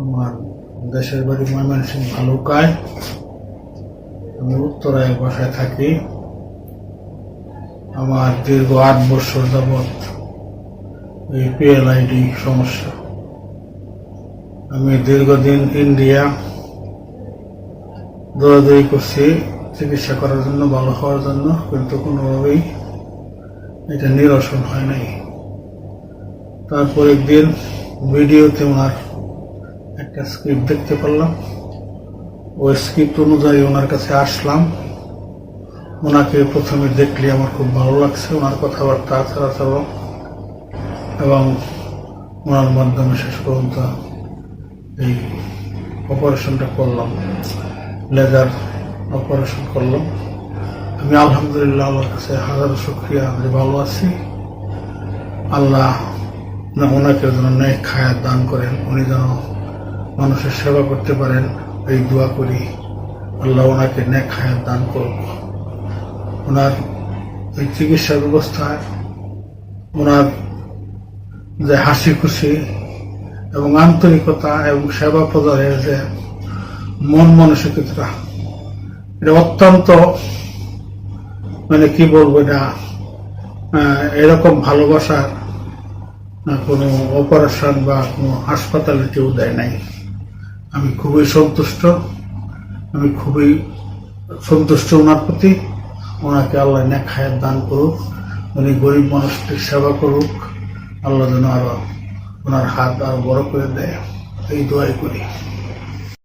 আমার দেশের বাড়ি ময়মনসিংহ ভালুকায় আমি উত্তরায় বাসায় থাকি। আমার দীর্ঘ আট বছর যাবৎ এই পিএলআইডি সমস্যা। আমি দীর্ঘদিন ইন্ডিয়া দৌড়াদৌড়ি করছি, চিকিৎসা করার জন্য, ভালো হওয়ার জন্য, কিন্তু কোনোভাবেই এটা নিরসন হয় নাই। তারপর একদিন ভিডিওতে ওনার একটা স্ক্রিপ্ট দেখতে পারলাম। ওই স্ক্রিপ্ট অনুযায়ী ওনার কাছে আসলাম। ওনাকে প্রথমে দেখলে আমার খুব ভালো লাগছে ওনার কথাবার্তা, আচার এবং ওনার মাধ্যমে শেষ পর্যন্ত এই অপারেশনটা করলাম। লেজার অপারেশন করলাম। আমি আলহামদুলিল্লাহ আল্লাহর কাছে হাজার শুক্রিয়া আমি ভালো আছি। আল্লাহ ওনাকে যেন ন্যায় খায়াত দান করেন, উনি যেন মানুষের সেবা করতে পারেন, এই দোয়া করি। আল্লাহ ওনাকে ন্যায় খায়াত দান করুন ওনার এই চিকিৎসা ব্যবস্থায় ওনার যে হাসি খুশি এবং আন্তরিকতা এবং সেবা প্রদানের যে মন মানসিকতা, এটা অত্যন্ত মানে কি বলব এটা এরকম ভালোবাসার কোনো অপারেশন বা কোনো হাসপাতালে কেউ দেয় নাই। আমি খুবই সন্তুষ্ট। আমি খুবই সন্তুষ্ট ওনার প্রতি। ওনাকে আল্লাহ নে খায়ের দান করুক। উনি গরিব মানুষটির সেবা করুক। আল্লাহ যেন আরও ওনার হাত আরও বড় করে দেয়। এই দোয়াই করি।